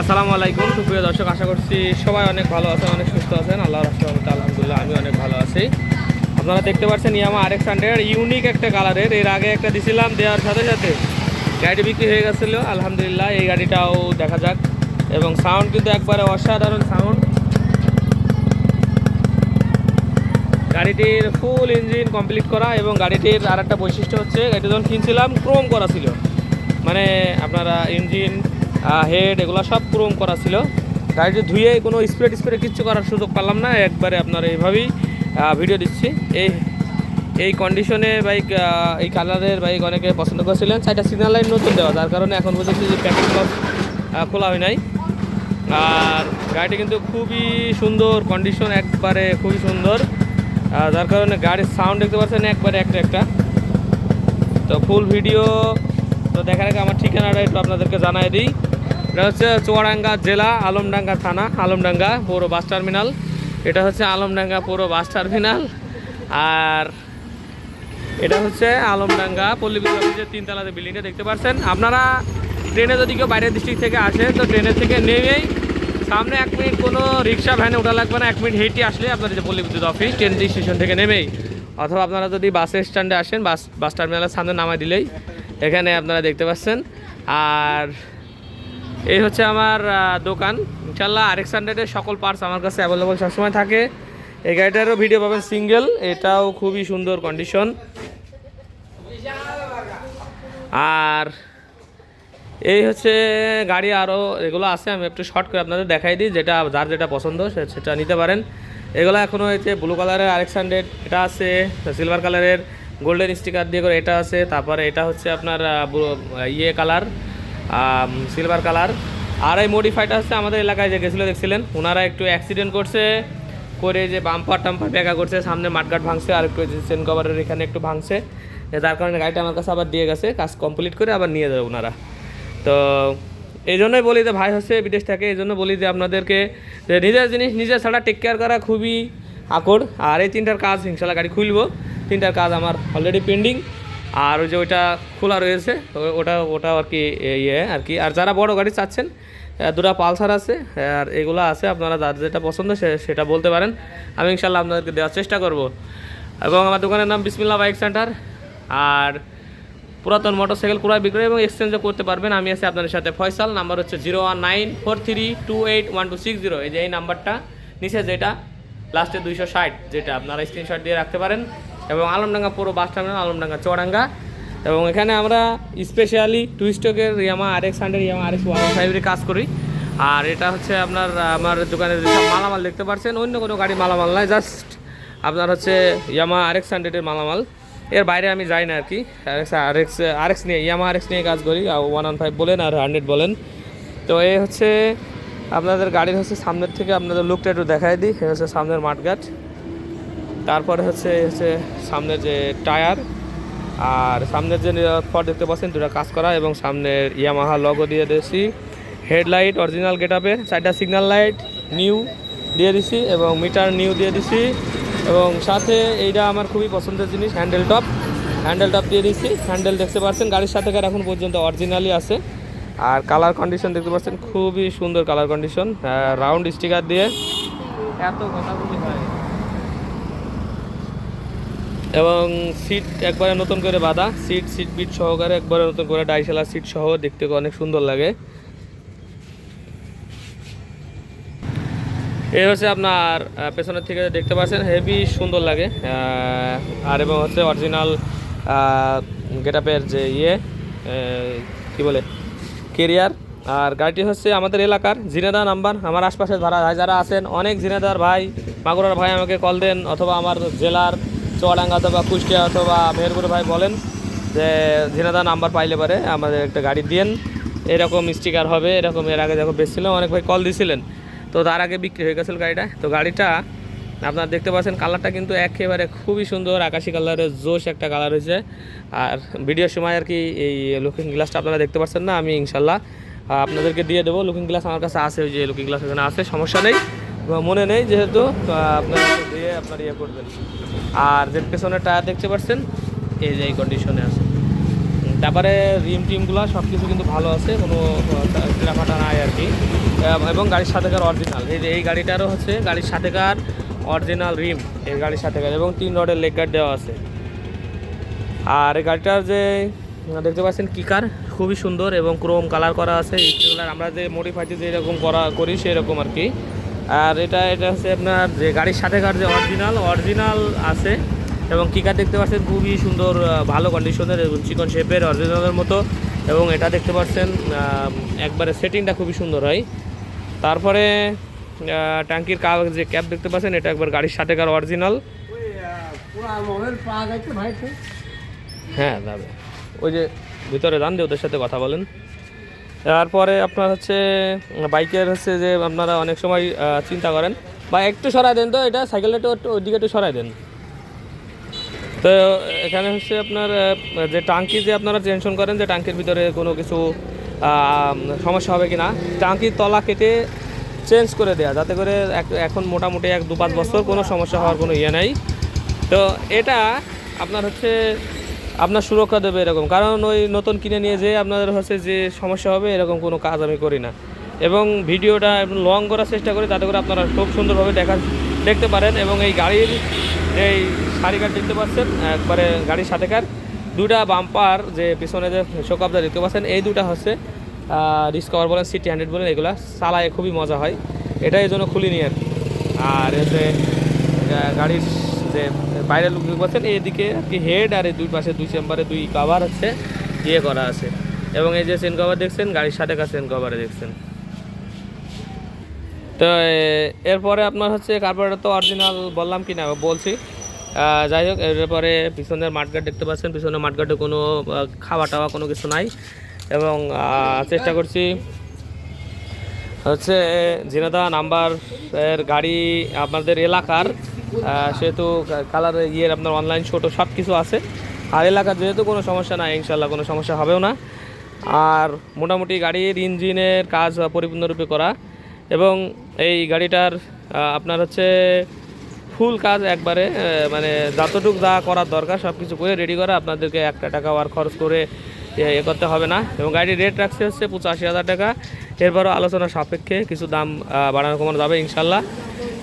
আসসালামু আলাইকুম, সুপ্রিয় দর্শক, আশা করছি সবাই অনেক ভালো আছেন, অনেক সুস্থ আছেন। আল্লাহ রহমত আলহামদুলিল্লাহ আমি অনেক ভালো আছি। আপনারা দেখতে পাচ্ছেন Yamaha R X hundred unique একটা কালারের এর আগে একটা দিছিলাম দেওয়ার সাথে সাথে। গাড়ি বিক্রি হয়ে গেছিল, আলহামদুলিল্লাহ, এই গাড়িটাও দেখা যাক। এবং সাউন্ড কিন্তু একবারে অসাধারণ সাউন্ড গাড়িটির ফুল ইঞ্জিন কমপ্লিট করা এবং গাড়িটির আর একটা বৈশিষ্ট্য হচ্ছে, গাড়িটি যখন কিনছিলাম ক্রোম করা ছিল। মানে আপনারা ইঞ্জিন হেড এগুলো সব ক্রোম করা ছিল। গাড়িটি ধুয়ে কোনো স্প্রে টিস্প্রে কিচ্ছু করার সুযোগ পেলাম না, একবারে আপনার এইভাবেই ভিডিও দিচ্ছি। এই এই কন্ডিশনে বাইক এই কালারের বাইক অনেকে পছন্দ করেছিলেন, চারটা সিগন্যাল লাইন নতুন দেওয়া, যার কারণে এখন পর্যন্ত যে প্যাকেট খোলা হয় নাই। আর গাড়িটি কিন্তু খুবই সুন্দর কন্ডিশন একবারে খুবই সুন্দর। যার কারণে গাড়ির সাউন্ড দেখতে পাচ্ছেন একবারে একটা একটা। তো ফুল ভিডিও তো দেখার আগে আমার ঠিকানাটা একটু আপনাদেরকে জানাই দিই। এটা হচ্ছে চুয়াডাঙ্গা জেলা আলমডাঙ্গা থানা, আলমডাঙ্গা পৌর বাস টার্মিনাল। এটা হচ্ছে আলমডাঙ্গা পৌর বাস টার্মিনাল। আর এটা হচ্ছে আলমডাঙ্গা পল্লী বিদ্যুৎ অফিসের তিনতলাতে বিল্ডিংটা দেখতে পাচ্ছেন আপনারা ট্রেনে যদি কেউ বাইরের ডিস্ট্রিক্ট থেকে আসে, তো ট্রেনের থেকে নেমেই সামনে এক মিনিট কোনো রিক্সা, ভ্যানে ওঠা লাগবে না। এক মিনিট হেঁটে আসলে আপনাদের যে পল্লী বিদ্যুৎ অফিস ট্রেন স্টেশন থেকে নেমেই। অথবা আপনারা যদি বাসের স্ট্যান্ডে আসেন বাস বাস টার্মিনালের সামনে নামাই দিলেই এখানে আপনারা দেখতে পাচ্ছেন। আর এই হচ্ছে আমার দোকান। ইনশাল্লাহ আরেক্স হান্ড্রেডের সকল পার্টস আমার কাছে অ্যাভেলেবল সবসময় থাকে। এই গাড়িটারও ভিডিও পাবেন সিঙ্গেল এটাও খুবই সুন্দর কন্ডিশন আর এই হচ্ছে গাড়ি আরও, এগুলো আছে, আমি একটু শর্ট করে আপনাদের দেখাই দিই, যেটা, যার যেটা পছন্দ সেটা নিতে পারেন। এগুলো এখনও হয়েছে ব্লু কালারের আরেক্স হান্ড্রেড এটা আছে সিলভার কালারের গোল্ডেন স্টিকার দিয়ে করে এটা আছে, তারপরে এটা হচ্ছে আপনার ইয়ে কালার সিলভার কালার আর এই মডিফাইটা হচ্ছে আমাদের এলাকায় যে গেছিল, দেখছিলেন? ওনারা একটু অ্যাক্সিডেন্ট করছে, করে যে বাম্পার টাম্পার বেঁকা করছে, সামনে মাঠঘাট ভাঙছে, আর একটু চেন কভারের এখানে একটু ভাঙছে। যার কারণে গাড়িটা আমার কাছে আবার দিয়ে গেছে, কাজ কমপ্লিট করে আবার নিয়ে যাবে ওনারা তো এই জন্যই বলি যে ভাই হচ্ছে বিদেশ থেকে, এই জন্য বলি যে আপনাদেরকে যে নিজের জিনিস, নিজের ছাড়া টেক কেয়ার করা খুবই আকর। আর এই তিনটার কাজ হিংসালা গাড়ি খুলবো। তিনটার কাজ আমার অলরেডি পেন্ডিং আর ওই যে ওইটা খোলা রয়েছে ওটা ওটা আর কি ইয়ে আর কি। আর যারা বড় গাড়ি চাচ্ছেন দুটা পালসার আছে, আর এগুলো আছে, আপনারা যার যেটা পছন্দ সেটা বলতে পারেন। আমি ইনশাল্লাহ আপনাদেরকে দেওয়ার চেষ্টা করব। এবং আমার দোকানের নাম বিসমিল্লা বাইক সেন্টার। আর পুরাতন মোটরসাইকেল ক্রয়, বিক্রয় এবং এক্সচেঞ্জও করতে পারবেন। আমি আছি আপনাদের সাথে ফয়সাল, নাম্বার হচ্ছে zero one nine four three two eight one two six zero. এই যে এই নাম্বারটা, নিচে যেটা, লাস্টে দুইশো ষাট যেটা, আপনারা স্ক্রিনশট দিয়ে রাখতে পারেন। এবং আলমডাঙ্গা পুরো বাস টার্মিনাল, আলমডাঙ্গা চৌডাঙ্গা এবং এখানে আমরা স্পেশালি টু স্টকের Yamaha R X hundred Yamaha R X one ফাইভের কাজ করি। আর এটা হচ্ছে আপনার, আমার দোকানের মালামাল দেখতে পাচ্ছেন অন্য কোনো গাড়ি মালামাল নয় জাস্ট আপনার হচ্ছে ইয়ামা আর এক্স হান্ড্রেডের মালামাল। এর বাইরে আমি যাই না আর কি R X R X R X নিয়ে ইয়ামা আর এক্স নিয়ে কাজ করি ওয়ান ওয়ান ফাইভ বলেন আর হান্ড্রেড বলেন। তো এই হচ্ছে আপনাদের গাড়ির হচ্ছে সামনের থেকে আপনাদের লুকটা একটু দেখাই দিই হচ্ছে সামনের মাঠঘাট। তারপরে হচ্ছে হচ্ছে সামনের যে টায়ার, আর সামনের যে পর দেখতে পাচ্ছেন, দুটা কাজ করা এবং সামনের ইয়ামাহা লগো দিয়ে দিয়েছি। হেডলাইট অরিজিনাল গেট আপের চারটা সিগন্যাল লাইট নিউ দিয়ে দিছি এবং মিটার নিউ দিয়ে দিছি এবং সাথে এইটা আমার খুবই পছন্দের জিনিস হ্যান্ডেল টপ হ্যান্ডেল টপ দিয়ে দিচ্ছি হ্যান্ডেল দেখতে পাচ্ছেন, গাড়ির সাথে এখন পর্যন্ত অরিজিনালি আছে। আর কালার কন্ডিশন দেখতে পাচ্ছেন, খুবই সুন্দর কালার কন্ডিশন রাউন্ড স্টিকার দিয়ে। এত কথা বলি হয়। এবং সিট একবারে নতুন করে বাঁধা সিট সিট বিট সহকারে একবারে নতুন করে ডাইশালা সিট সহ দেখতে অনেক সুন্দর লাগে। এই হচ্ছে আপনার পেছনের থেকে দেখতে পাচ্ছেন হেভি সুন্দর লাগে। আর এবং হচ্ছে অরিজিনাল গেটআপের যে ইয়ে কি বলে কেরিয়ার আর গাড়িটি হচ্ছে আমাদের এলাকার জিনেদা নাম্বার। আমার আশপাশের ভাড়া ভাই যারা আছেন, অনেক জিনেদার ভাই, মাগুরার ভাই আমাকে কল দেন অথবা আমার জেলার চুয়াডাঙ্গা অথবা কুষ্টিয়া অথবা মেহেরপুর ভাই বলেন যে জিনেদা নাম্বার পাইলে পারে আমাদের একটা গাড়ি দিন এরকম স্টিকার হবে, এরকম এর আগে যখন বেচছিলাম, অনেক ভাই কল দিছিলেন। তো তার আগে বিক্রি হয়ে গেছিল গাড়িটা। তো গাড়িটা আপনারা দেখতে পাচ্ছেন কালারটা কিন্তু একেবারে খুবই সুন্দর, আকাশি কালারের জোশ একটা কালার হয়েছে। আর ভিডিওর সময় আর কি এই লুকিং গ্লাসটা আপনারা দেখতে পাচ্ছেন না, আমি ইনশাল্লাহ আপনাদেরকে দিয়ে দেবো। লুকিং গ্লাস আমার কাছে আছে, ওই যে লুকিং গ্লাস এখানে আছে, সমস্যা নেই। মনে নেই যেহেতু আপনার দিয়ে আপনার ইয়ে করবেন। আর যে পেছনের টায়ার দেখতে পাচ্ছেন, এই যে এই কন্ডিশনে আছে। তারপরে রিম টিমগুলো সব কিছু কিন্তু ভালো আছে, কোনো ফাটা নাই আর কি। এবং গাড়ির সাথেকার অরিজিনাল এই যে এই গাড়িটারও হচ্ছে গাড়ির সাথেকার অরিজিনাল রিম, এই গাড়ির সাথেকার এবং তিন রডের লেগ গার্ড দেওয়া আছে। আর এই গাড়িটার যে দেখতে পাচ্ছেন কিকার খুবই সুন্দর এবং ক্রোম কালার করা আছে আমরা যে মডিফাইতে যে এরকম করা, করি সেরকম আর কি। আর এটা এটা হচ্ছে আপনার যে গাড়ির সাথেকার যে অরিজিনাল অরিজিনাল আছে এবং কিকার দেখতে পাচ্ছেন? খুবই সুন্দর ভালো কন্ডিশনের এবং চিকন শেপের অরিজিনালের মতো এবং এটা দেখতে পাচ্ছেন একবারে সেটিংটা খুবই সুন্দর হয়। তারপরে ট্যাঙ্কির কাগজ যে ক্যাপ দেখতে পাচ্ছেন এটা একবার গাড়ির অরিজিনাল যাচ্ছে ভাই তো। হ্যাঁ যাবে। ওই যে ভিতরে যান দিয়ে ওদের সাথে কথা বলেন। তারপরে আপনার হচ্ছে বাইকের হচ্ছে যে আপনারা অনেক সময় চিন্তা করেন। বা একটু সরাই দেন তো, এটা সাইকেলটা একটু ওইদিকে একটু সরাই দেন। তো এখানে হচ্ছে আপনার যে টাঙ্কি যে আপনারা টেনশন করেন যে টাঙ্কির ভিতরে কোনো কিছু সমস্যা হবে কি না টাঙ্কির তলা কেটে চেঞ্জ করে দেয়া, যাতে করে এখন মোটামুটি এক দু পাঁচ বছর কোনো সমস্যা হওয়ার কোনো ইয়ে নাই। তো এটা আপনার হচ্ছে আপনার সুরক্ষা দেবে এরকম। কারণ ওই নতুন কিনে নিয়ে যেয়ে আপনাদের হচ্ছে যে সমস্যা হবে, এরকম কোনো কাজ আমি করি না। এবং ভিডিওটা লং করার চেষ্টা করি, তাতে করে আপনারা খুব সুন্দরভাবে দেখা দেখতে পারেন এবং এই গাড়ির এই সারিকার দেখতে পাচ্ছেন, একবারে গাড়ির সাথেকার দুটা বাম্পার যে পিছনে যে শোকাবদা দেখতে পাচ্ছেন, এই দুটা হচ্ছে ডিসকভার বলেন সিটি হান্ড্রেড বলেন, এগুলো চালায় খুবই মজা হয়। এটাই জন্য খুলিনি আর কি। আর হচ্ছে গাড়ির যে বাইরের লোক দেখতে পাচ্ছেন এইদিকে কি হেড আর এই দুই পাশে, দুই চেম্বারে দুই কভার আছে ইয়ে করা আছে। এবং এই যে সেন কভার দেখছেন, গাড়ির সাথে কাছে সেন কভারে দেখছেন। তো এরপরে আপনার হচ্ছে কার্বোরেটর তো অরিজিনাল বললাম কি না, বলছি। যাই হোক, এরপরে পিছনের মাঠগার্ড দেখতে পাচ্ছেন, পিছনের মাঠগার্ডে কোনো খাওয়া টাওয়া কোনো কিছু নাই। এবং চেষ্টা করছি হচ্ছে, জিনাদা নাম্বার এর গাড়ি আপনাদের এলাকার সেহেতু কালার, ইয়ের আপনার অনলাইন ছোটো সব কিছু আছে। আর এলাকার যেহেতু কোনো সমস্যা নাই ইনশাল্লাহ কোনো সমস্যা হবেও না। আর মোটামুটি গাড়ির ইঞ্জিনের কাজ পরিপূর্ণরূপে করা। এবং এই গাড়িটার আপনার হচ্ছে ফুল কাজ একবারে মানে যতটুকু যা করার দরকার সব কিছু করে রেডি করা। আপনাদেরকে একটা টাকা আর খরচ করে এ করতে হবে না। এবং গাড়ির রেট রাখছে হচ্ছে পঁচাশি হাজার টাকা। এরপরও আলোচনা সাপেক্ষে কিছু দাম বাড়ানো কমানো যাবে ইনশাল্লাহ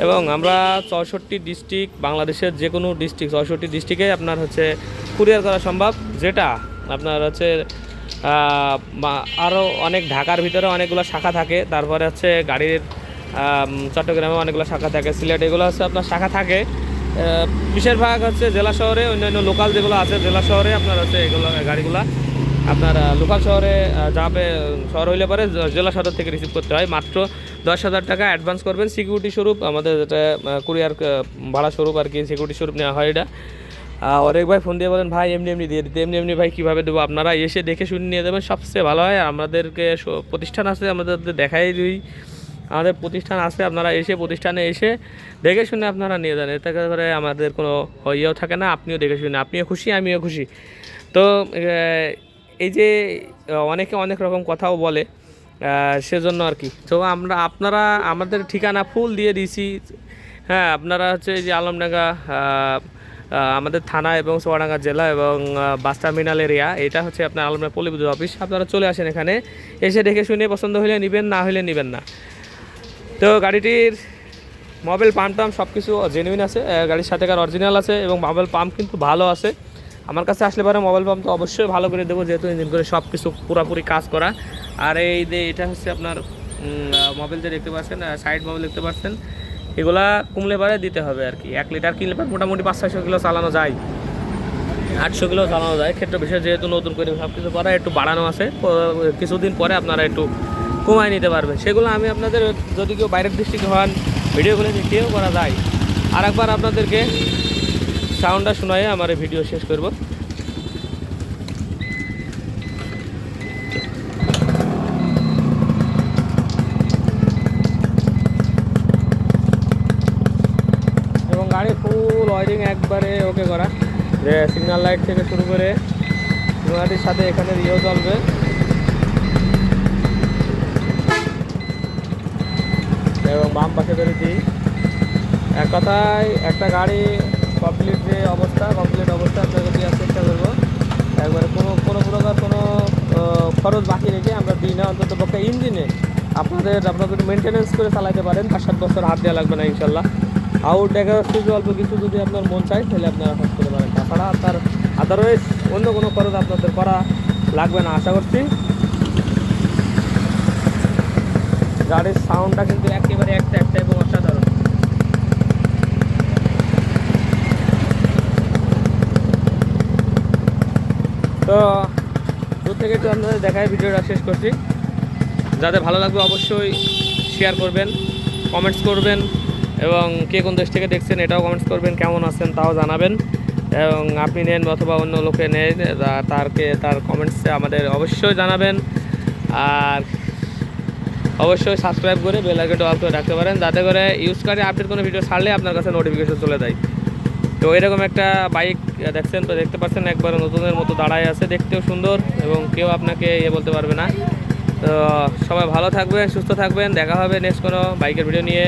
এবং আমরা চৌষট্টি ডিস্ট্রিক্ট বাংলাদেশের যে কোনো ডিস্ট্রিক্ট, চৌষট্টি ডিস্ট্রিক্টে আপনার হচ্ছে কুরিয়ার করা সম্ভব। যেটা আপনার হচ্ছে আরও অনেক ঢাকার ভিতরে অনেকগুলো শাখা থাকে। তারপরে হচ্ছে গাড়ির চট্টগ্রামে অনেকগুলো শাখা থাকে, সিলেট এগুলো হচ্ছে আপনার শাখা থাকে। বেশিরভাগ হচ্ছে জেলা শহরে, অন্যান্য লোকাল যেগুলো আছে জেলা শহরে আপনার হচ্ছে এগুলো, গাড়িগুলা আপনার লোকাল শহরে যাবে, শহর হইলে পরে জেলা সদর থেকে রিসিভ করতে হয়। মাত্র দশ হাজার টাকা অ্যাডভান্স করবেন। সিকিউরিটি স্বরূপ, আমাদের যেটা কুরিয়ার ভাড়া স্বরূপ আর কি সিকিউরিটি স্বরূপ নেওয়া হয় এটা। অনেক ভাই ফোন দিয়ে বলেন, ভাই, এমনি এমনি দিয়ে দিতে, এমনি এমনি ভাই, কীভাবে দেবো? আপনারা এসে দেখে শুনে নিয়ে দেবেন সবচেয়ে ভালো হয়। আমাদেরকে প্রতিষ্ঠান আছে আমাদের দেখাই দিই। আমাদের প্রতিষ্ঠান আছে, আপনারা এসে প্রতিষ্ঠানে এসে দেখে শুনে আপনারা নিয়ে যান। এতে করে আমাদের কোনো ইয়েও থাকে না, আপনিও দেখে শুনে, আপনিও খুশি, আমিও খুশি। তো এই যে, অনেকে অনেক রকম কথাও বলে সেজন্য আর কি। তো আমরা, আপনারা আমাদের ঠিকানা ফুল দিয়ে দিয়েছি। হ্যাঁ আপনারা হচ্ছে এই যে আলমডাঙ্গা আমাদের থানা এবং চুয়াডাঙ্গা জেলা এবং বাস টার্মিনাল এরিয়া এটা হচ্ছে আপনার আলমডাঙ্গা পল্লী বিদ্যুৎ অফিস আপনারা চলে আসেন এখানে, এসে দেখে শুনে পছন্দ হলে নেবেন, না হলে নেবেন না। তো গাড়িটির মোবাইল পাম্প টাম্প সব কিছু জেনুইন আছে গাড়ির সাথে কার অরিজিনাল আছে এবং মোবাইল পাম্প কিন্তু ভালো আছে। আমার কাছে আসলে পরে মোবাইল পাম্প তো অবশ্যই ভালো করে দেবো, যেহেতু ইঞ্জিন করে সব কিছু পুরোপুরি কাজ করা। আর এই যে এটা হচ্ছে আপনার মোবাইল যে দেখতে পাচ্ছেন সাইড মোবাইল দেখতে পাচ্ছেন, এগুলা কমলে পারে দিতে হবে আর কি। এক লিটার কিনলে পরে মোটামুটি পাঁচ, ছয়শো কিলো চালানো যায়। আটশো কিলো চালানো যায়। ক্ষেত্র বিশেষ যেহেতু নতুন করে সব কিছু করা, একটু বাড়ানো আছে। কিছুদিন পরে আপনারা একটু কমায় নিতে পারবেন সেগুলো আমি আপনাদের যদি কেউ বাইরের ডিস্ট্রিক্ট হন ভিডিও করে দেখিয়েও করা যায়। আর একবার আপনাদেরকে সাউন্ডটা শোনাই আমার ভিডিও শেষ করব এবং গাড়ি ওয়ারিং একবারে ওকে করা। যে সিগন্যাল লাইট থেকে শুরু করে সিগন্যালটির সাথে এখানে ইয়েও চলবে। এবং বাম পাশে ধরে এক কথায় একটা গাড়ি কমপ্লিট যে অবস্থা কমপ্লিট অবস্থা আপনাকে দেওয়ার চেষ্টা করব, একবারে কোনো কোনো প্রকার কোনো খরচ বাকি রেখে আমরা দিই না অন্তত পক্ষে ইঞ্জিনে আপনাদের আপনারা যদি মেনটেনেন্স করে চালাতে পারেন। পাঁচ সাত বছর হাত দেওয়া লাগবে না, ইনশাল্লাহ। আউট যাচ্ছে যে অল্প কিছু যদি আপনার মন চায়, তাহলে আপনারা খরচ করতে পারেন। তাছাড়া আপনার আদারওয়াইজ অন্য কোনো খরচ আপনাদের করা লাগবে না। আশা করছি গাড়ির সাউন্ডটা কিন্তু একেবারে একটা একটা এবং অসাধারণ। তো দূর থেকে একটু আপনাদের দেখায় ভিডিওটা শেষ করছি। যাদের ভালো লাগবে অবশ্যই শেয়ার করবেন কমেন্টস করবেন। এবং কে কোন দেশ থেকে দেখছেন এটাও কমেন্টস করবেন, কেমন আছেন তাও জানাবেন। এবং আপনি নেন অথবা অন্য লোকে নেন তারকে, তার কমেন্টসে আমাদের অবশ্যই জানাবেন। আর অবশ্যই সাবস্ক্রাইব করে বেল আইকনটা অল করে রাখতে পারেন, যাতে করে ইউজ করে আপডেট কোনো ভিডিও ছাড়লে আপনার কাছে নোটিফিকেশন চলে যায়। তো এরকম একটা বাইক দেখছেন তো, দেখতে পাচ্ছেন একবার নতুনের মতো দাঁড়ায় আছে, দেখতেও সুন্দর এবং কেউ আপনাকে ইয়ে বলতে পারবে না। তো সবাই ভালো থাকবেন, সুস্থ থাকবেন, দেখা হবে নেক্সট কোনো বাইকের ভিডিও নিয়ে।